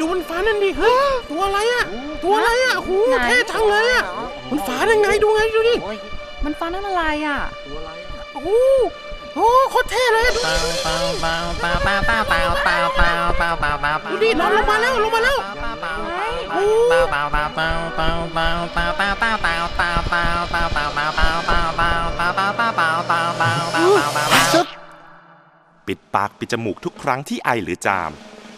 ดูมันฟ้านั่นดิเฮ้ยตัวอะไรอะตัวอะไรอะหเท่จังเลยอะมันฟ้ายังไงดูไงดูดิมันฟ้านั่นอะไรอะตัวอะไรโอ้โอ้โคตรเท่เลยดูดิดูดินอนลงมาแล้วลงมาแล้วโอ้ปิดปากปิดจมูกทุกครั้งที่ไอหรือจาม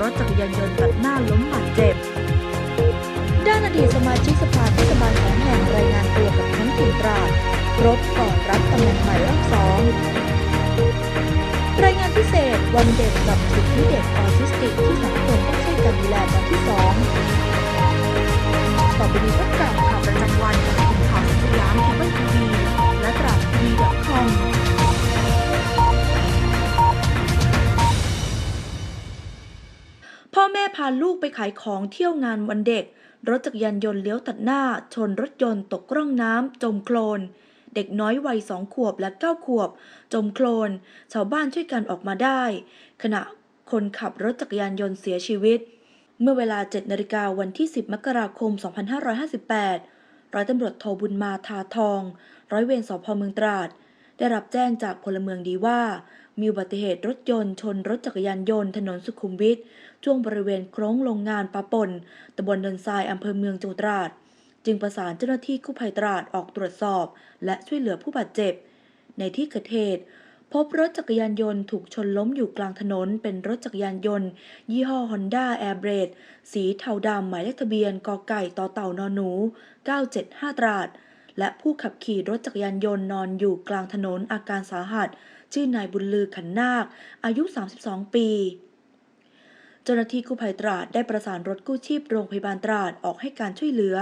รถจักรยานยนต์ตัดหน้าล้มบาดเจ็บ ด้านอดีตสมาชิกสภาเทศบาลสองแห่งรายงานตัวกับทั้งถิ่นตราดครบก่อนรับตำแหน่งใหม่รอบสองรายงานพิเศษวันเด็กกับสิทธิเด็กออทิสติกที่สังคมต้องช่วยกันดูแลตอนที่สองต่อไปนี้พบกับข่าวประจำวันกับทีมข่าวสยามเคเบิลทีวีและตราดทีวีดอทคอม แม่พาลูกไปขายของเที่ยวงานวันเด็ก รถจักรยานยนต์เลี้ยวตัดหน้า ชนรถยนต์ตกร่องน้ำจมโคลน เด็กน้อยวัยสองขวบและเก้าขวบ จมโคลน ชาวบ้านช่วยกันออกมาได้ ขณะคนขับรถจักรยานยนต์เสียชีวิต เมื่อเวลา7นาฬิกาวันที่ 10 มกราคม 2558 ร้อยตำรวจโทบุญมาทาทอง ร้อยเวรสพเมืองตราด ได้รับแจ้งจากพลเมืองดีว่า มีอุบัติเหตุรถยนต์ชนรถจักรยานยนต์ถนนสุขุมวิทช่วงบริเวณโค้งโรงงานปะปนตำบลเนินทรายอำเภอเมืองจังหวัดตราด จึงประสานเจ้าหน้าที่กู้ภัยตราดออกตรวจสอบ และช่วยเหลือผู้บาดเจ็บ ในที่เกิดเหตุพบรถจักรยานยนต์ถูกชนล้มอยู่กลางถนน เป็นรถจักรยานยนต์ ยี่ห้อ Honda Air b r a d สีเทาดำหมายเลขทะเบียนกไก่ต่อเต่านอนหนู 975 ตราด และผู้ขับขี่รถจักรยานยนต์นอนอยู่กลางถนนอาการสาหัส ชื่อนายบุญลือขันนาค อายุ 32 ปีเจ้าหน้าที่กู้ภัยตราดได้ประสานรถกู้ชีพโรงพยาบาลตราดออกให้การช่วยเหลือ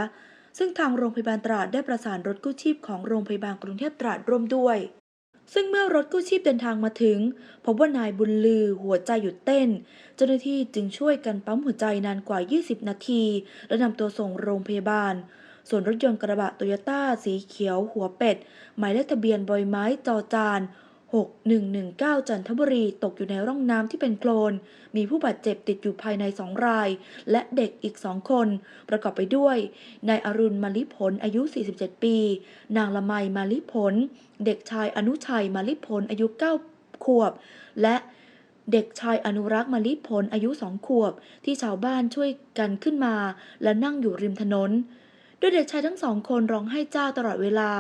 ซึ่งทางโรงพยาบาลตราดได้ประสานรถกู้ชีพของโรงพยาบาลกรุงเทพตราดร่วมด้วย ซึ่งเมื่อรถกู้ชีพเดินทางมาถึงพบว่านายบุญลือหัวใจหยุดเต้น เจ้าหน้าที่จึงช่วยกันปั๊มหัวใจนานกว่า 20 นาที และนำตัวส่งโรงพยาบาล ส่วนรถยนต์กระบะโตโยต้าสีเขียวหัวเป็ด หมายเลขทะเบียนบอยไม้จอจาน 6119 จันทบุรีตกอยู่ในร่องน้ำที่เป็นโคลน มีผู้บาดเจ็บติดอยู่ภายในสองราย และเด็กอีกสองคน ประกอบไปด้วย นายอรุณมาลิผลอายุ 47 ปี นางละไมมาลิผล เด็กชายอนุชัยมาลิผลอายุ 9 ขวบ และเด็กชายอนุรักษ์มาลิผลอายุสองขวบ ที่ชาวบ้านช่วยกันขึ้นมา และนั่งอยู่ริมถนนโดยเด็กชายทั้งสองคนร้องไห้จ้าตลอดเวลา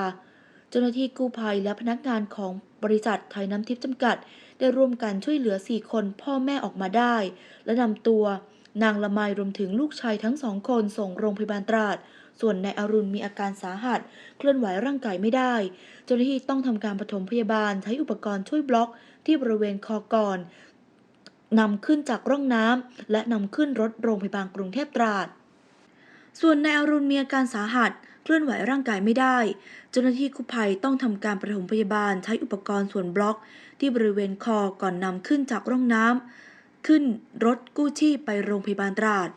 เจ้าหน้าที่กู้ภัยและพนักงานของ บริษัทไทยน้ำทิพย์จำกัด ได้ร่วมกันช่วยเหลือ 4 คนพ่อแม่ออกมาได้ และนำตัวนางละไมรวมถึงลูกชายทั้งสองคนส่งโรงพยาบาลตราด ส่วนนายอรุณมีอาการสาหัส เคลื่อนไหวร่างกายไม่ได้ เจ้าหน้าที่ต้องทำการปฐมพยาบาลใช้อุปกรณ์ช่วยบล็อกที่บริเวณคอก่อนนำขึ้นจากร่องน้ำและนำขึ้นรถโรงพยาบาลกรุงเทพตราด ส่วนนายอรุณมีอาการสาหัส เคลื่อนไหวร่างกายไม่ได้ เจ้าหน้าที่กู้ภัยต้องทำการปฐมพยาบาลใช้อุปกรณ์ส่วนบล็อก ที่บริเวณคอก่อนนำขึ้นจากร่องน้ำขึ้นรถกู้ชีพไปโรงพยาบาลตราด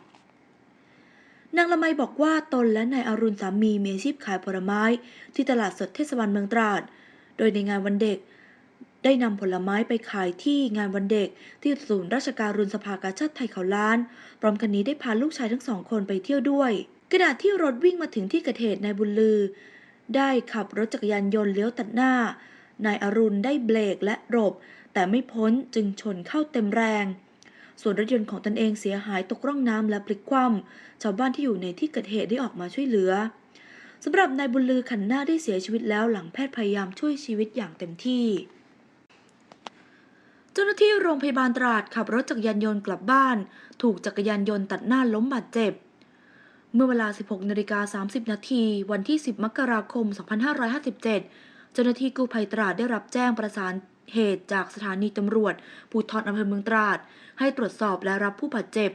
นางละไมบอกว่าตนและนายอรุณสามีมีอาชีพขายผลไม้ ที่ตลาดสดเทศบาลเมืองตราด โดยในงานวันเด็ก ได้นำผลไม้ไปขายที่งานวันเด็ก ที่ศูนย์ราชการรุนสภากาชาติไทยเขาล้าน พร้อมกันนี้ได้พาลูกชายทั้งสองคนไปเที่ยวด้วย ขณะที่รถวิ่งมาถึงที่เกิดเหตุนายบุญลือ ได้ขับรถจักรยานยนต์เลี้ยวตัดหน้า นายอรุณได้เบรกและหลบ แต่ไม่พ้นจึงชนเข้าเต็มแรง ส่วนรถยนต์ของตนเองเสียหายตกร่องน้ำและพลิกคว่ำชาวบ้านที่อยู่ในที่เกิดเหตุได้ออกมาช่วยเหลือสำหรับนายบุญลือขันหน้าได้เสียชีวิตแล้วหลังแพทย์พยายามช่วยชีวิตอย่างเต็มที่ เจ้าหน้าที่โรงพยาบาลตราดขับรถจักรยานยนต์กลับบ้าน ถูกจักรยานยนต์ตัดหน้าล้มบาดเจ็บ เมื่อเวลา 16นาฬิกา30 นาทีวันที่ 10 มกราคม 2557 เจ้าหน้าที่กู้ภัยตราดได้รับแจ้งประสานเหตุจากสถานีตำรวจภูธรอำเภอเมืองตราด ให้ตรวจสอบและรับผู้บาดเจ็บ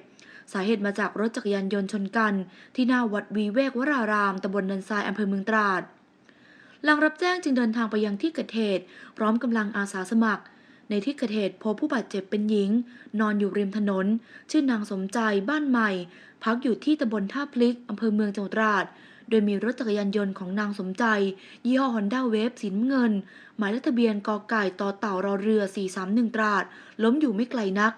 สาเหตุมาจากรถจักรยานยนต์ชนกัน ที่หน้าวัดวีเวกวรารามตำบลนินทรายอำเภอเมืองตราด หลังรับแจ้งจึงเดินทางไปยังที่เกิดเหตุ พร้อมกำลังอาสาสมัคร ในที่เกิดเหตุพบผู้บาดเจ็บเป็นหญิง นอนอยู่ริมถนน ชื่อนางสมใจบ้านใหม่ พักอยู่ที่ตำบลท่าพลิกอำเภอเมืองจังหวัดตราด โดยมีรถจักรยานยนต์ของนางสมใจ ยี่ห้อฮอนด้าเวฟสีน้ำเงิน หมายเลขทะเบียนกอไก่ต่อเต่ารอเรือ 431 ตราด ล้มอยู่ไม่ไกลนัก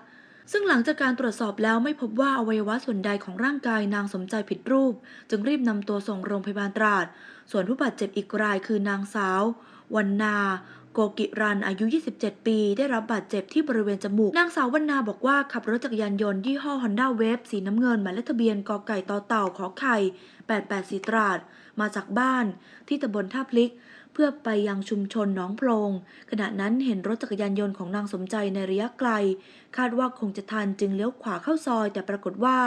ซึ่งหลังจากการตรวจสอบแล้วไม่พบว่าอวัยวะส่วนใดของร่างกายนางสมใจผิดรูป จึงรีบนำตัวส่งโรงพยาบาลตราด ส่วนผู้บาดเจ็บอีกรายคือนางสาววันนา โกกิรันอายุ 27 ปี ได้รับบาดเจ็บที่บริเวณจมูก นางสาววันนาบอกว่าขับรถจักรยานยนต์ยี่ห้อ Honda Wave สีน้ำเงินหมายเลขทะเบียนกไก่ต่อเต่าขอไข่ 884 ตราด มาจากบ้านที่ตำบลท่าพลิก เพื่อไปยังชุมชนหนองโพรง ขณะนั้นเห็นรถจักรยานยนต์ของนางสมใจในระยะไกล คาดว่าคงจะทันจึงเลี้ยวขวาเข้าซอย แต่ปรากฏว่า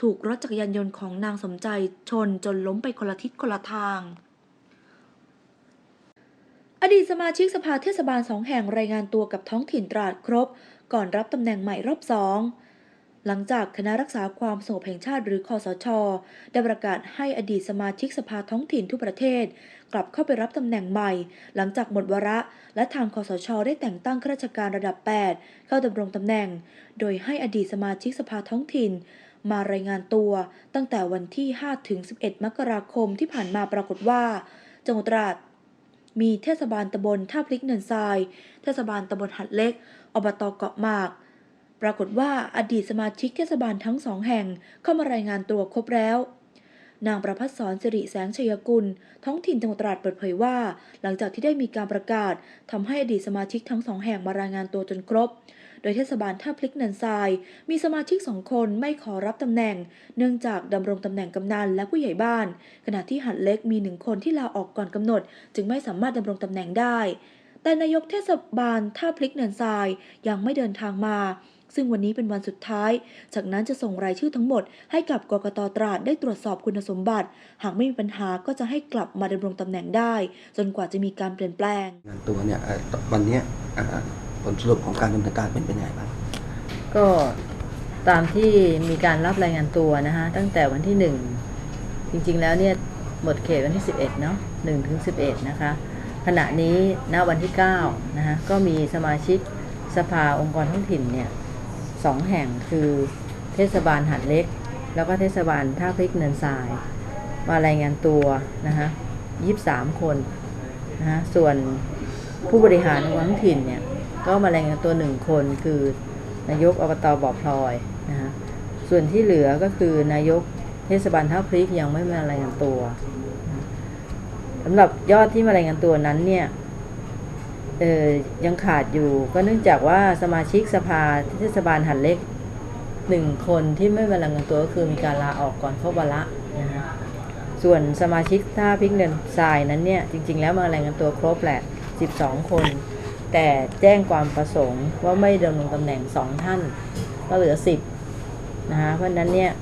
ถูกรถจักรยานยนต์ของนางสมใจชนจนล้มไปคนละทิศคนละทาง อดีตสมาชิกสภาเทศบาลสองแห่งรายงานตัวกับท้องถิ่นตราดครบ ก่อนรับตำแหน่งใหม่รอบสอง หลังจากคณะรักษาความสงบแห่งชาติหรือคอสช ได้ประกาศให้อดีตสมาชิกสภาท้องถิ่นทุกประเทศ กลับเข้าไปรับตำแหน่งใหม่ หลังจากหมดวาระ และทางคอสช ได้แต่งตั้งข้าราชการระดับ 8 เข้าดำรงตำแหน่ง โดยให้อดีตสมาชิกสภาท้องถิ่นมารายงานตัวตั้งแต่วันที่ 5 ถึง 11 มกราคมที่ผ่านมาปรากฏว่า จังหวัดตราด มีเทศบาลตำบลท่าพลิกเนินทราย เทศบาลตำบลหัดเล็ก อบตเกาะหมาก ปรากฏว่าอดีตสมาชิกเทศบาลทั้งสองแห่งเข้ามารายงานตัวครบแล้วนางประพัฒสอนสิริแสงชัยกุล ท้องถิ่นจังหวัดตราดเปิดเผยว่า หลังจากที่ได้มีการประกาศทำให้อดีตสมาชิกทั้งสองแห่งมารายงานตัวจนครบ โดยเทศบาลท่าพลิกเนินทราย มีสมาชิกสองคนไม่ขอรับตำแหน่ง เนื่องจากดำรงตำแหน่งกำนันและผู้ใหญ่บ้าน ขณะที่หัดเล็กมีหนึ่งคนที่ลาออกก่อนกำหนด จึงไม่สามารถดำรงตำแหน่งได้ แต่นายกเทศบาลท่าพลิกเนินทรายยังไม่เดินทางมาซึ่งวันนี้เป็นวันสุดท้าย จากนั้นจะส่งรายชื่อทั้งหมดให้กับกกตตราดได้ตรวจสอบคุณสมบัติ หากไม่มีปัญหาก็จะให้กลับมาดำรงตำแหน่งได้ จนกว่าจะมีการเปลี่ยนแปลง งานตัวเนี่ยวันนี้ ผลสรุปของการดำเนินการเป็นเป็นยังไงบ้าง ก็ตามที่มีการรับรายงานตัวนะฮะตั้งแต่วันที่หนึ่งจริงๆแล้วเนี่ยหมดเขตวันที่ 11เนาะ1ถึง11 นะคะ ขณะนี้ณวันที่9นะฮะก็มีสมาชิกสภาองค์กรท้องถิ่นเนี่ยสองแห่งคือเทศบาลหัดเล็ก แล้วก็เทศบาลท่าพริกเนินทราย มารายงานตัวนะฮะ23 คนนะฮะส่วนผู้บริหารองค์กรท้องถิ่นเนี่ย ก็มารายงานตัวหนึ่งคนคือนายกอบตบ่อพลอยนะฮะส่วนที่เหลือก็คือนายกเทศบาลท่าพริกยังไม่มารายงานตัวสำหรับยอดที่มารายงานตัวนั้นเนี่ยเออยังขาดอยู่ก็เนื่องจากว่าสมาชิกสภาเทศบาลหันเล็กหนึ่งคนที่ไม่มารายงานตัวก็คือมีการลาออกก่อนครบวาระนะฮะส่วนสมาชิกท่าพริกเนินทรายนั้นเนี่ยจริง ๆ แล้วมารายงานตัวครบแหละ 12 คน แต่แจ้งความประสงค์ว่าไม่ดำรงตำแหน่งสองท่าน ก็เหลือ10นะคะเพราะฉะนั้นเนี่ย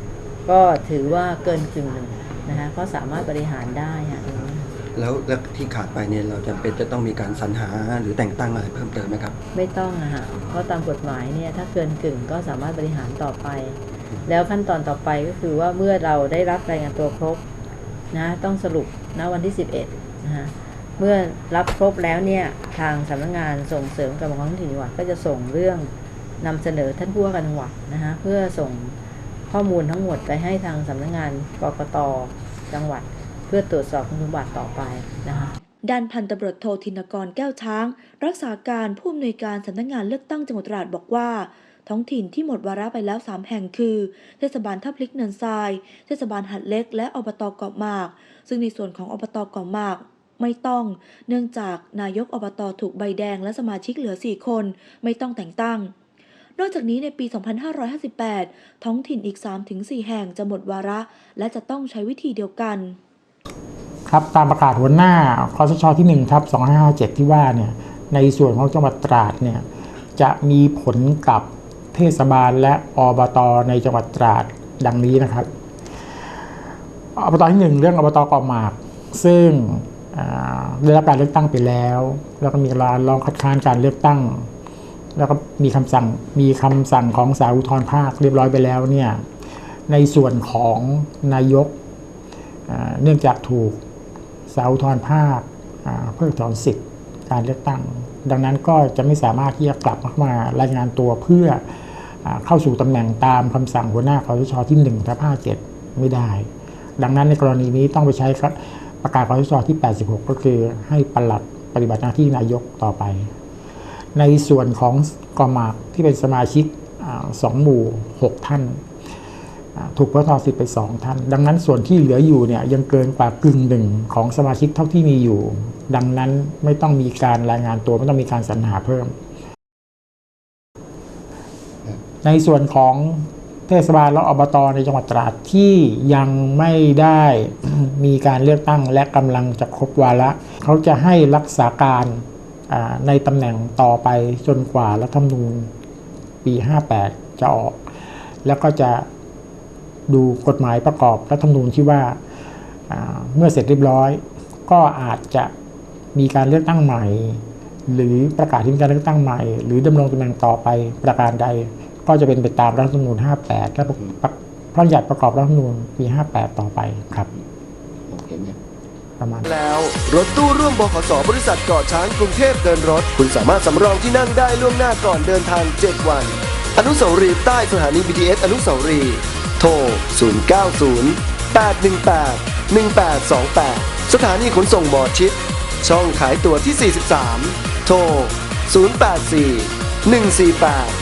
ก็ถือว่าเกินกึ่งหนึ่งนะคะก็สามารถบริหารได้ค่ะตรงนี้แล้วแล้วที่ขาดไปเนี่ยเราจำเป็นจะต้องมีการสรรหาหรือแต่งตั้งอะไรเพิ่มเติมไหมครับไม่ต้องอะค่ะเพราะตามกฎหมายเนี่ยถ้าเกินกึ่งก็สามารถบริหารต่อไป แล้วขั้นตอนต่อไปก็คือว่าเมื่อเราได้รับรายงานตัวครบนะต้องสรุปณวันที่ 11นะคะ เมื่อรับครบแล้วเนี่ยทางสำนักงานส่งเสริมการปกครองท้องถิ่นจังหวัดก็จะส่งเรื่องนำเสนอท่านผู้ว่าการจังหวัดนะคะเพื่อส่งข้อมูลทั้งหมดไปให้ทางสำนักงานกกตจังหวัด เพื่อตรวจสอบคุณสมบัติต่อไปนะคะด้านพันตำรวจโทธินกรแก้วช้าง รักษาการผู้อำนวยการสำนักงานเลือกตั้งจังหวัดตราดบอกว่า ท้องถิ่นที่หมดวาระไปแล้ว 3 แห่งคือ เทศบาลทับลิกเนินทราย เทศบาลหัดเล็ก และอบตเกาะหมาก ซึ่งในส่วนของอบตเกาะหมาก ไม่ต้อง เนื่องจากนายกอบตถูกใบแดงและสมาชิกเหลือ 4 คน ไม่ต้องแต่งตั้ง นอกจากนี้ในปี 2558 ท้องถิ่นอีก 3-4 แห่งจะหมดวาระ และจะต้องใช้วิธีเดียวกันครับตามประกาศหัวหน้าคอสชที่1ครับ2557 ที่ว่าเนี่ยในส่วนของจังหวัดตราดเนี่ยจะมีผลกับเทศบาลและอบตในจังหวัดตราดดังนี้นะครับอบตที่ 1 เรื่องอบตเกาะหมาก ซึ่ง ได้รับการเลือกตั้งไปแล้ว แล้วก็มีการร้องคัดค้านการเลือกตั้ง แล้วก็มีคำสั่งมีคำสั่งของศาลอุทธรภาคเรียบร้อยไปแล้วเนี่ยในส่วนของนายกเนื่องจากถูกสาอุทธรภาคเพิกถอนสิทธิ์การเลือกตั้ง ดังนั้นก็จะไม่สามารถที่จะกลับมารายงานตัวเพื่ออเข้าสู่ตำแหน่งตามคำสั่งหัวหน้าคอสชที่1ทับ57ไม่ได้ ดังนั้นในกรณีนี้ต้องไปใช้ ประกาศคอสชที่ 86 ก็คือให้ปลัดปฏิบัติหน้าที่นายกต่อไป ในส่วนของกอมากที่เป็นสมาชิกสองหมู่ 6 ท่าน ถูกเพิกถอนสิทธิ์ไปสองท่าน ดังนั้นส่วนที่เหลืออยู่เนี่ยยังเกินกว่ากึ่งหนึ่งของสมาชิกเท่าที่มีอยู่ ดังนั้นไม่ต้องมีการรายงานตัวไม่ต้องมีการสรรหาเพิ่ม ในส่วนของ เทศบาลและอบตในจังหวัดตราดที่ยังไม่ได้มีการเลือกตั้งและกำลังจะครบวาระเขาจะให้รักษาการในตำแหน่งต่อไปจนกว่ารัฐธรรมนูญปี 58 จะออก แล้วก็จะดูกฎหมายประกอบรัฐธรรมนูญที่ว่าอ่าเมื่อเสร็จเรียบร้อย ก็อาจจะมีการเลือกตั้งใหม่ หรือประกาศที่มีการเลือกตั้งใหม่ หรือดำรงตำแหน่งต่อไปประการใด ก็จะเป็นไปตามรัฐธรรมนูญ58 และพระพระราชบัญญัติประกอบรัฐธรรมนูญปี 58 ต่อไปครับโอเคไหมประมาณแล้วรถตู้ร่วมบขสบริษัทเกาะช้างกรุงเทพเดินรถ คุณสามารถสำรองที่นั่งได้ล่วงหน้าก่อนเดินทาง 7 วัน อนุสาวรีย์ใต้สถานี BTS อนุสาวรีย์โทร 090 818 1828 สถานีขนส่งหมอชิด ช่องขายตั๋วที่ 43 โทร 084 148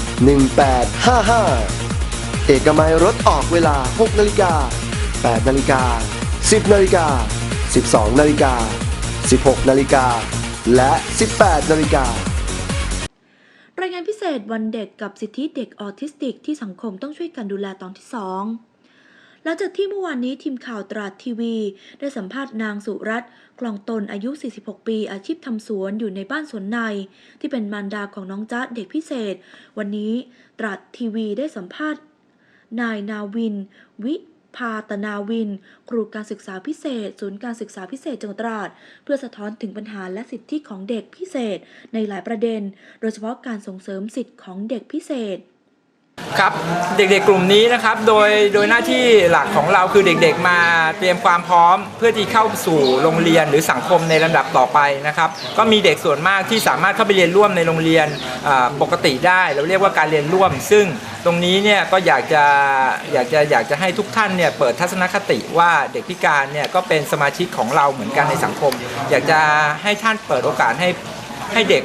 1855 เอกมัยรถออกเวลา 6 นาฬิกา 8 นาฬิกา 10 นาฬิกา 12 นาฬิกา 16 นาฬิกา และ 18 นาฬิการายงานพิเศษวันเด็กกับสิทธิเด็กออทิสติกที่สังคมต้องช่วยกันดูแลตอนที่ 2 หลังจากที่เมื่อวานนี้ทีมข่าวตราดทีวี ได้สัมภาษณ์นางสุรัตน์กลองตนอายุ 46 ปี อาชีพทำสวนอยู่ในบ้านสวนใน ที่เป็นมารดาของน้องจ๊ะเด็กพิเศษ วันนี้ตราดทีวีได้สัมภาษณ์ นายนาวิน วิพาตนาวิน ครูการศึกษาพิเศษ ศูนย์การศึกษาพิเศษจังหวัดตราด เพื่อสะท้อนถึงปัญหาและสิทธิของเด็กพิเศษในหลายประเด็น โดยเฉพาะการส่งเสริมสิทธิของเด็กพิเศษ ครับเด็กๆกลุ่มนี้นะครับโดยโดยหน้าที่หลักของเราคือเด็กๆมาเตรียมความพร้อม เพื่อที่เข้าสู่โรงเรียนหรือสังคมในลำดับต่อไปนะครับ ก็มีเด็กส่วนมากที่สามารถเข้าไปเรียนร่วมในโรงเรียนปกติได้ เราเรียกว่าการเรียนร่วม ซึ่งตรงนี้เนี่ยก็อยากจะอยากจะอยากจะให้ทุกท่านเนี่ยเปิดทัศนคติว่าเด็กพิการเนี่ยก็เป็นสมาชิกของเราเหมือนกันในสังคม อยากจะให้ท่านเปิดโอกาสให้ ให้เด็ก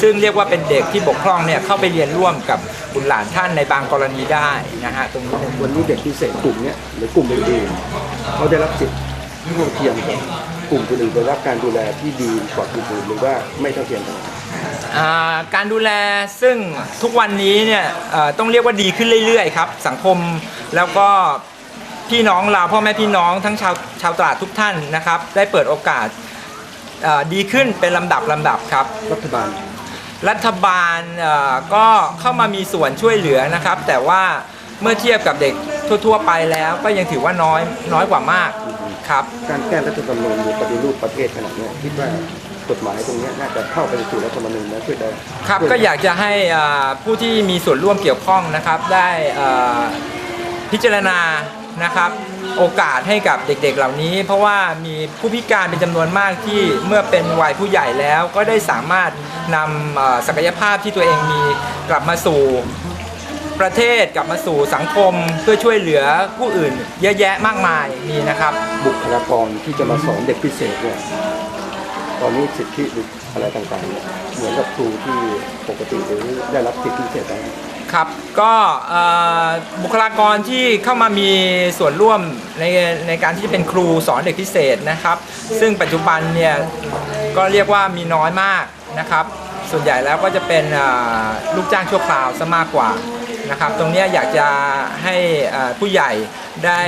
ซึ่งเรียกว่าเป็นเด็กที่บกพร่องเนี่ยเข้าไปเรียนร่วมกับบุตรหลานท่านในบางกรณีได้นะฮะตรงนี้เป็นวันนี้เด็กพิเศษกลุ่มเนี้ยหรือกลุ่มอื่นๆเขาได้รับสิทธิ์ที่เท่าเทียมกับกลุ่มคนอื่นได้รับการดูแลที่ดีกว่ากลุ่มอื่นหรือว่าไม่เท่าเทียมกันอ่าการดูแลซึ่งทุกวันนี้เนี่ยเอ่อต้องเรียกว่าดีขึ้นเรื่อยๆครับสังคมแล้วก็พี่น้องเราพ่อแม่พี่น้องทั้งชาวชาวตลาดทุกท่านนะครับ ได้เปิดโอกาสเอ่อ ดีขึ้นเป็นลำดับลำดับครับ รัฐบาล รัฐบาลเอ่อก็เข้ามามีส่วนช่วยเหลือนะครับ แต่ว่าเมื่อเทียบกับเด็กทั่ว ๆ ไปแล้วก็ยังถือว่าน้อยน้อยกว่ามากครับ การแก้รัฐธรรมนูญหรือปฏิรูปประเทศขนาดเนี้ยคิดว่ากฎหมายตรงเนี้ยน่าจะเข้าไปสู่รัฐธรรมนูญแล้วช่วยได้ครับช่วยก็อยากจะให้อ่าผู้ที่มีส่วนร่วมเกี่ยวข้องนะครับ ได้อ่าพิจารณา นะครับ โอกาสให้กับเด็กๆเหล่านี้ เพราะว่ามีผู้พิการเป็นจำนวนมากที่เมื่อเป็นวัยผู้ใหญ่แล้ว ก็ได้สามารถนำอ่าศักยภาพที่ตัวเองมีกลับมาสู่ประเทศกลับมาสู่สังคมเพื่อช่วยเหลือผู้อื่น เยอะแยะมากมายมีนะครับ บุคลากรที่จะมาสอนเด็กพิเศษเนี่ยตอนนี้สิทธิหรืออะไรต่างๆเนี่ยเหมือนกับครูที่ปกติหรือได้รับสิทธิพิเศษไหม ครับก็บุคลากรที่เข้ามามีส่วนร่วมในในการที่จะเป็นครูสอนเด็กพิเศษนะครับ ซึ่งปัจจุบันเนี่ยก็เรียกว่ามีน้อยมากนะครับ ส่วนใหญ่แล้วก็จะเป็นลูกจ้างชั่วคราวซะมากกว่านะครับ ตรงนี้อยากจะให้ผู้ใหญ่ได้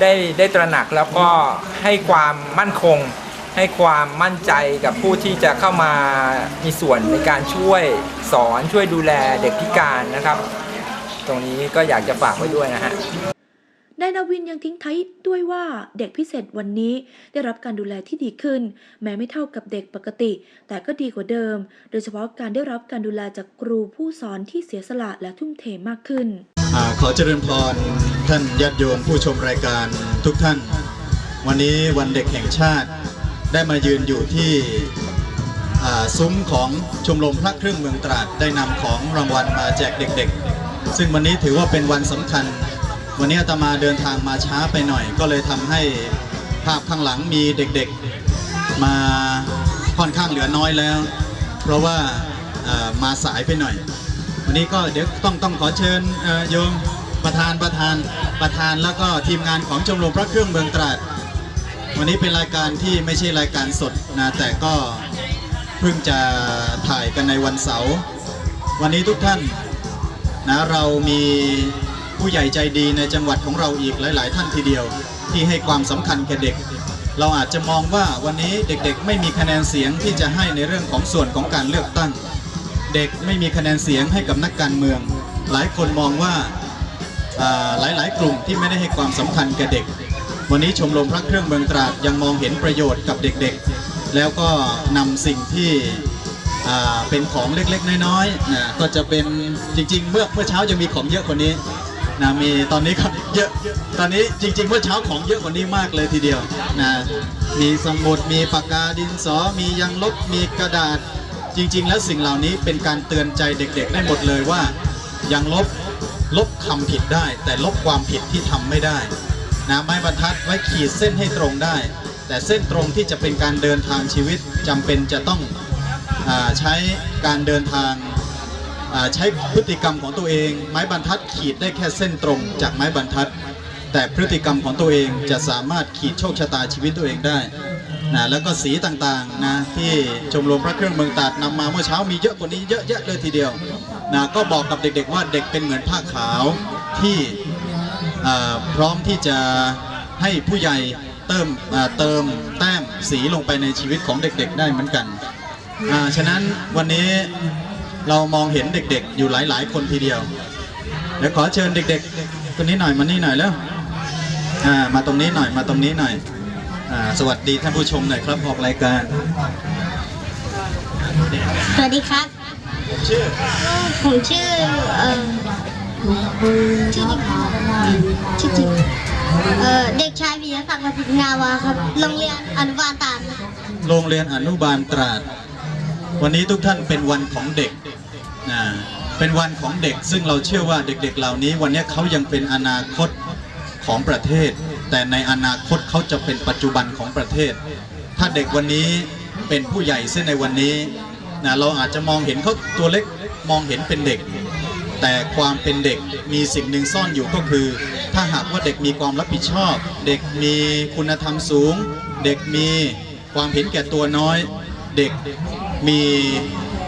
ได้ได้ตระหนักแล้วก็ให้ความมั่นคง ให้ความมั่นใจกับผู้ที่จะเข้ามามีส่วนในการช่วยสอนช่วยดูแลเด็กพิการนะครับ ตรงนี้ก็อยากจะฝากไว้ด้วยนะฮะนายนาวินยังทิ้งท้ายด้วยว่าเด็กพิเศษวันนี้ได้รับการดูแลที่ดีขึ้น แม้ไม่เท่ากับเด็กปกติ แต่ก็ดีกว่าเดิม โดยเฉพาะการได้รับการดูแลจากครูผู้สอนที่เสียสละและทุ่มเทมากขึ้นอาขอเจริญพรท่านญาติโยมผู้ชมรายการทุกท่าน วันนี้วันเด็กแห่งชาติ ได้มายืนอยู่ที่ซุ้มของชมรมพระเครื่องเมืองตราดได้นำของรางวัลมาแจกเด็กๆ ซึ่งวันนี้ถือว่าเป็นวันสำคัญ วันนี้อาตมาเดินทางมาช้าไปหน่อย ก็เลยทำให้ภาพข้างหลังมีเด็กๆ มาค่อนข้างเหลือน้อยแล้ว เพราะว่ามาสายไปหน่อย วันนี้ก็เดี๋ยวต้องต้องขอเชิญโยมประธานประธานประธานแล้วก็ทีมงานของชมรมพระเครื่องเมืองตราด วันนี้เป็นรายการที่ไม่ใช่รายการสดนะแต่ก็เพิ่งจะถ่ายกันในวันเสาร์วันนี้ทุกท่านนะเรามีผู้ใหญ่ใจดีในจังหวัดของเราอีกหลาย ๆ ท่านทีเดียว ที่ให้ความสำคัญแก่เด็ก เราอาจจะมองว่าวันนี้เด็กๆ ไม่มีคะแนนเสียงที่จะให้ในเรื่องของส่วนของการเลือกตั้ง เด็กไม่มีคะแนนเสียงให้กับนักการเมือง หลายคนมองว่าอ่าหลายๆ กลุ่มที่ไม่ได้ให้ความสำคัญแก่เด็ก วันนี้ชมรมพระเครื่องเมืองตราดยังมองเห็นประโยชน์กับเด็กๆ แล้วก็นำสิ่งที่เป็นของเล็กๆ น้อยๆนะก็จะเป็นจริง ๆ เมื่อเมื่อเช้าจะมีของเยอะกว่านี้นะมีตอนนี้ก็เยอะตอนนี้จริง ๆ เมื่อเช้าของเยอะกว่านี้มากเลยทีเดียวนะมีสมุดมีปากกาดินสอมียางลบมีกระดาษ จริง ๆ แล้วสิ่งเหล่านี้เป็นการเตือนใจเด็ก ๆ ได้หมดเลยว่ายังลบลบคำผิดได้ แต่ลบความผิดที่ทำไม่ได้ นะไม้บรรทัดไว้ขีดเส้นให้ตรงได้ แต่เส้นตรงที่จะเป็นการเดินทางชีวิตจำเป็นจะต้องอใช้การเดินทางใช้พฤติกรรมของตัวเอง ไม้บรรทัดขีดได้แค่เส้นตรงจากไม้บรรทัด แต่พฤติกรรมของตัวเองจะสามารถขีดโชคชะตาชีวิตตัวเองได้นะแล้วก็สีต่างๆนะที่ชมรมพระเครื่องเมืองตาดนำมาเมื่อเช้ามีเยอะกว่านี้เยอะแยะเลยทีเดียวนะก็บอกกับเด็กๆว่าเด็กเป็นเหมือนผ้าขาวที่ พร้อมที่จะให้ผู้ใหญ่เติมเติมแต้มสีลงไปในชีวิตของเด็กๆได้เหมือนกันฉะนั้นวันนี้เรามองเห็นเด็กๆ อยู่หลายๆ คนทีเดียวเดี๋ยวขอเชิญเด็กๆคนนี้หน่อยมานี่หน่อยแล้วมาตรงนี้หน่อยมาตรงนี้หน่อยอสวัสดีท่านผู้ชมหน่อยครับออกรายการ สวัสดีครับ ผมชื่อผมชื่อ เอ่อชื่อจริงชื่อจริงเอ่อเด็กชายวิยศักดิ์ประสิทธิ์งาวาครับ โรงเรียนอนุบาลตาลโรงเรียนอนุบาลตราด วันนี้ทุกท่านเป็นวันของเด็กนะเป็นวันของเด็ก ซึ่งเราเชื่อว่าเด็กๆเหล่านี้ วันนี้เขายังเป็นอนาคตของประเทศ แต่ในอนาคตเขาจะเป็นปัจจุบันของประเทศ ถ้าเด็กวันนี้เป็นผู้ใหญ่เส้นในวันนี้นะเราอาจจะมองเห็นเขาตัวเล็กมองเห็นเป็นเด็ก แต่ความเป็นเด็กมีสิ่งหนึ่งซ่อนอยู่ก็คือ ถ้าหากว่าเด็กมีความรับผิดชอบ เด็กมีคุณธรรมสูง เด็กมีความเห็นแก่ตัวน้อย เด็กมี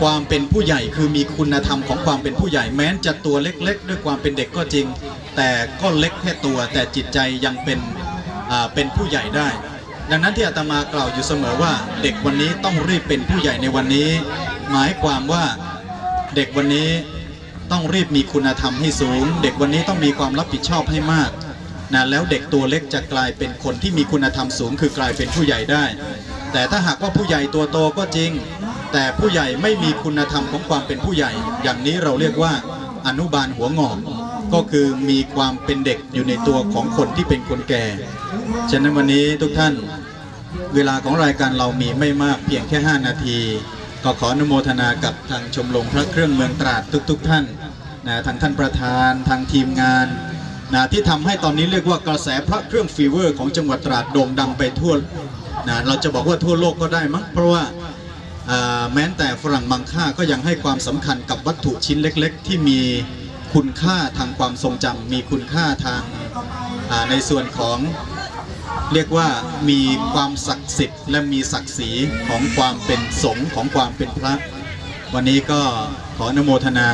ความเป็นผู้ใหญ่คือมีคุณธรรมของความเป็นผู้ใหญ่แม้นจะตัวเล็กๆ ด้วยความเป็นเด็กก็จริง แต่ก็เล็กแค่ตัวแต่จิตใจยังเป็นเป็นผู้ใหญ่ได้ ดังนั้นที่อาตมากล่าวอยู่เสมอว่า เด็กวันนี้ต้องรีบเป็นผู้ใหญ่ในวันนี้ หมายความว่าเด็กวันนี้ ต้องรีบมีคุณธรรมให้สูง เด็กวันนี้ต้องมีความรับผิดชอบให้มากนะแล้วเด็กตัวเล็กจะกลายเป็นคนที่มีคุณธรรมสูง คือกลายเป็นผู้ใหญ่ได้ แต่ถ้าหากว่าผู้ใหญ่ตัวโตก็จริง แต่ผู้ใหญ่ไม่มีคุณธรรมของความเป็นผู้ใหญ่ อย่างนี้เราเรียกว่าอนุบาลหัวงอกก็คือมีความเป็นเด็กอยู่ในตัวของคนที่เป็นคนแก่ ฉะนั้นวันนี้ทุกท่าน เวลาของรายการเรามีไม่มากเพียงแค่ 5 นาที ก็ขออนุโมทนากับทางชมรมพระเครื่องเมืองตราดทุก ๆ ท่านนะทางท่านประธานทางทีมงานนะที่ทำให้ตอนนี้เรียกว่ากระแสพระเครื่องฟีเวอร์ ของจังหวัดตราดโด่งดังไปทั่วนะเราจะบอกว่าทั่วโลกก็ได้มั้งเพราะว่าแม้แต่ฝรั่งมังค่าก็ยังให้ความสำคัญกับวัตถุชิ้นเล็ก ๆ ที่มีคุณค่าทางความทรงจำมีคุณค่าทางในส่วนของ เรียกว่ามีความศักดิ์สิทธิ์และมีศักดิ์ศรีของความเป็นสงฆ์ของความเป็นพระ วันนี้ก็ขออนโมทนา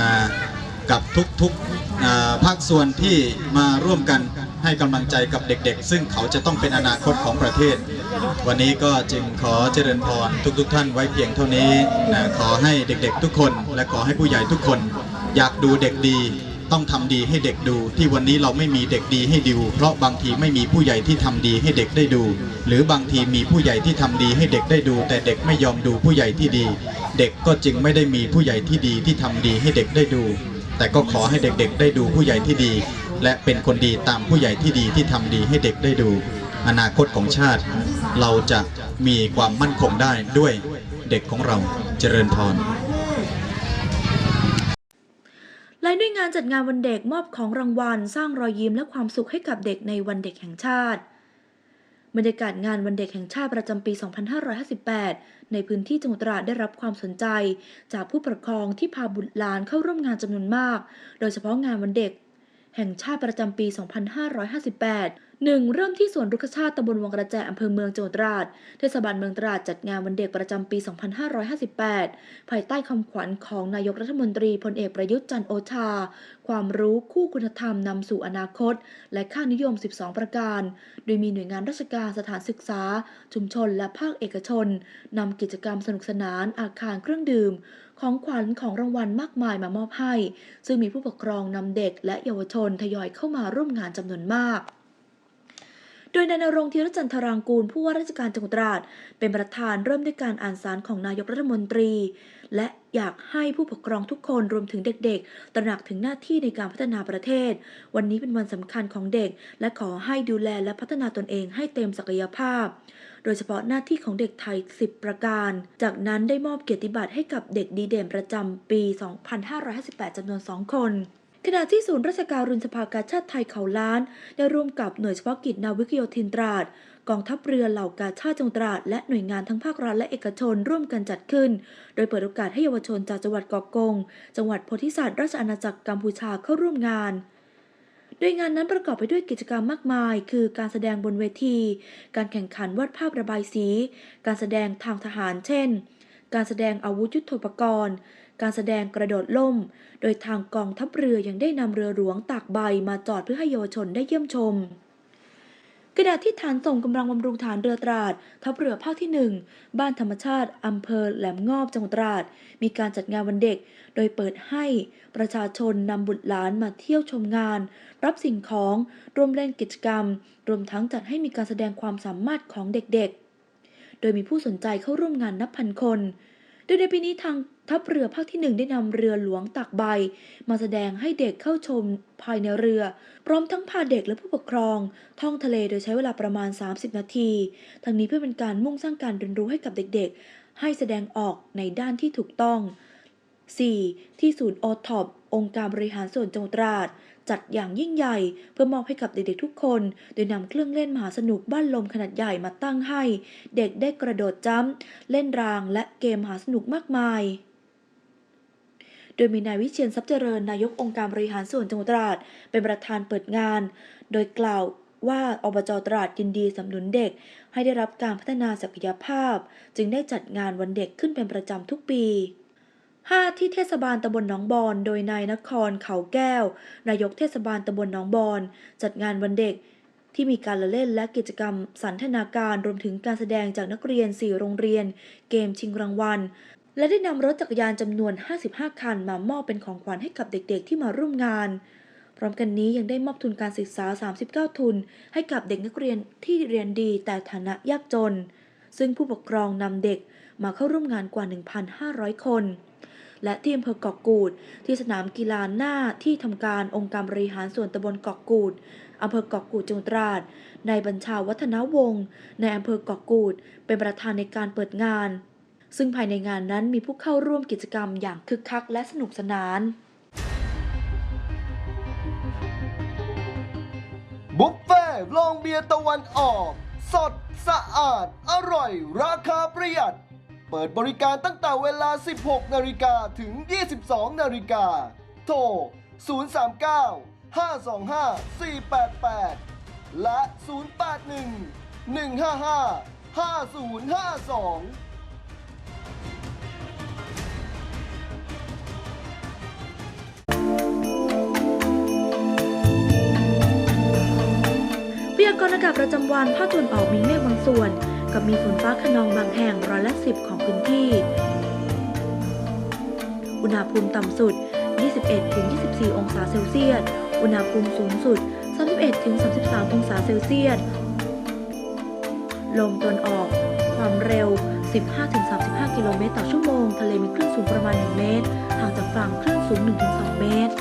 กับทุกๆภาคส่วนที่มาร่วมกันให้กำลังใจกับเด็กๆ ซึ่งเขาจะต้องเป็นอนาคตของประเทศ วันนี้ก็จึงขอเจริญพรทุกๆ ท่านไว้เพียงเท่านี้นะขอให้เด็กๆ ทุกคน และขอให้ผู้ใหญ่ทุกคน อยากดูเด็กดี ต้องทำดีให้เด็กดู ที่วันนี้เราไม่มีเด็กดีให้ดู เพราะบางทีไม่มีผู้ใหญ่ที่ทำดีให้เด็กได้ดู หรือบางทีมีผู้ใหญ่ที่ทำดีให้เด็กได้ดู แต่เด็กไม่ยอมดูผู้ใหญ่ที่ดี เด็กก็จึงไม่ได้มีผู้ใหญ่ที่ดีที่ทำดีให้เด็กได้ดู แต่ก็ขอให้เด็กๆ ได้ดูผู้ใหญ่ที่ดี และเป็นคนดีตามผู้ใหญ่ที่ดีที่ทำดีให้เด็กได้ดู อนาคตของชาติ เราจะมีความมั่นคงได้ด้วยเด็กของเราเจริญพร และด้วยงานจัดงานวันเด็กมอบของรางวัล สร้างรอยยิ้มและความสุขให้กับเด็กในวันเด็กแห่งชาติ บรรยากาศงานวันเด็กแห่งชาติประจำปี 2558 ในพื้นที่จังหวัดตราดได้รับความสนใจ จากผู้ปกครองที่พาบุตรหลานเข้าร่วมงานจำนวนมาก โดยเฉพาะงานวันเด็ก แห่งชาติประจำปี 2558 1. เริ่มที่สวนรุกขชาติตำบลวังกระแจอำเภอเมืองจังหวัดตราด เทศบาลเมืองตราดจัดงานวันเด็กประจำปี 2558 ภายใต้คำขวัญของนายกรัฐมนตรีพลเอกประยุทธ์จันทร์โอชา ความรู้คู่คุณธรรมนำสู่อนาคต และค่านิยม 12 ประการ โดยมีหน่วยงานราชการสถานศึกษา ชุมชนและภาคเอกชนนำกิจกรรมสนุกสนานอาคารเครื่องดื่มของขวัญของรางวัลมากมายมามอบให้ ซึ่งมีผู้ปกครองนำเด็กและเยาวชนทยอยเข้ามาร่วมงานจำนวนมาก โดยนายนรงค์ธีรจันทรางกูลผู้ว่าราชการจังหวัดตราด เป็นประธานเริ่มด้วยการอ่านสารของนายกรัฐมนตรี และอยากให้ผู้ปกครองทุกคนรวมถึงเด็กๆ ตระหนักถึงหน้าที่ในการพัฒนาประเทศ วันนี้เป็นวันสำคัญของเด็ก และขอให้ดูแลและพัฒนาตนเองให้เต็มศักยภาพ โดยเฉพาะหน้าที่ของเด็กไทย 10 ประการ จากนั้นได้มอบเกียรติบัตรให้กับเด็กดีเด่นประจำปี 2558จำนวน 2 คน ขณะที่ศูนย์ราชการรุนสภากาชาติไทยเขาล้าน ได้ร่วมกับหน่วยเฉพาะกิจนาวิกโยธินตราดกองทัพเรือเหล่ากาชาติจังหวัดตราดและหน่วยงานทั้งภาครัฐและเอกชนร่วมกันจัดขึ้น โดยเปิดโอกาสให้เยาวชนจากจังหวัดกาะกง จังหวัดโพธิสัตว์ราชอาณาจักรกัมพูชาเข้าร่วมงานโดยงานนั้นประกอบไปด้วยกิจกรรมมากมาย คือการแสดงบนเวที การแข่งขันวาดภาพระบายสี การแสดงทางทหารเช่น การแสดงอาวุธยุทโธปกรณ์ การแสดงกระโดดล่ม โดยทางกองทัพเรือยังได้นำเรือหลวงตากใบมาจอดเพื่อให้เยาวชนได้เยี่ยมชมขณะที่ฐานส่งกำลังบำรุงฐานเรือตราด ทัพเรือภาคที่ 1 บ้านธรรมชาติอำเภอแหลมงอบจังหวัดตราด มีการจัดงานวันเด็ก โดยเปิดให้ประชาชนนำบุตรหลานมาเที่ยวชมงาน รับสิ่งของร่วมเล่นกิจกรรม รวมทั้งจัดให้มีการแสดงความสามารถของเด็กๆ โดยมีผู้สนใจเข้าร่วมงานนับพันคน โดยในปีนี้ทาง ทัพเรือภาคที่หนึ่งได้นำเรือหลวงตากใบ มาแสดงให้เด็กเข้าชมภายในเรือ พร้อมทั้งพาเด็กและผู้ปกครอง ท่องทะเลโดยใช้เวลาประมาณ 30 นาที ทั้งนี้เพื่อเป็นการมุ่งสร้างการเรียนรู้ให้กับเด็กๆ ให้แสดงออกในด้านที่ถูกต้อง 4. ที่ศูนย์โอท็อปองค์การบริหารส่วนจังหวัดตราดจัดอย่างยิ่งใหญ่ เพื่อมอบให้กับเด็กๆทุกคน โดยนำเครื่องเล่นมหาสนุกบ้านลมขนาดใหญ่มาตั้งให้ เด็กได้กระโดดจ้ำเล่นรางและเกมมหาสนุกมากมาย โดยมีนายวิเชียนทรัพย์เจริญนายกองค์การบริหารส่วนจังหวัดตราดเป็นประธานเปิดงาน โดยกล่าวว่าอบจตราดยินดีสนับสนุนเด็ก ให้ได้รับการพัฒนาศักยภาพ จึงได้จัดงานวันเด็กขึ้นเป็นประจำทุกปี 5. ที่เทศบาลตำบลหนองบอน โดยนายนครเขาแก้ว นายกเทศบาลตำบลหนองบอนจัดงานวันเด็กที่มีการละเล่นและกิจกรรมสันทนาการรวมถึงการแสดงจากนักเรียน 4 โรงเรียน เกมชิงรางวัล และได้นำรถจักรยานจำนวน 55 คันมามอบเป็นของขวัญให้กับเด็กๆ ที่มาร่วมงาน พร้อมกันนี้ยังได้มอบทุนการศึกษา 39 ทุน ให้กับเด็กนักเรียนที่เรียนดีแต่ฐานะยากจน ซึ่งผู้ปกครองนำเด็กมาเข้าร่วมงานกว่า 1,500 คน และที่อำเภอเกาะกูด ที่สนามกีฬาหน้าที่ทำการองค์การบริหารส่วนตำบลเกาะกูดอำเภอเกาะกูดจังหวัดตราดนายบัญชาวัฒนวงศ์ในอำเภอเกาะกูด เป็นประธานในการเปิดงาน ซึ่งภายในงานนั้นมีผู้เข้าร่วมกิจกรรมอย่างคึกคักและสนุกสนานบุฟเฟ่ลองเบียร์ตะวันออก สดสะอาด อร่อย ราคาประหยัด เปิดบริการตั้งแต่เวลา 16 นาฬิกาถึง 22 นาฬิกา โทร 039 525 488 และ 081 155 5052 กรณ์อากาศประจำวันภาคตะวันออกมีเมฆบางส่วน กับมีฝนฟ้าขนองบางแห่งร้อยละสิบของพื้นที่ อุณหภูมิต่ำสุด 21-24 องศาเซลเซียส อุณหภูมิสูงสุด 31-33 องศาเซลเซียส ลมตะวันออก ความเร็ว 15-35 กิโลเมตรต่อชั่วโมง ทะเลมีคลื่นสูงประมาณ 1 เมตร ห่างจากฝั่งคลื่นสูง 1-2 เมตร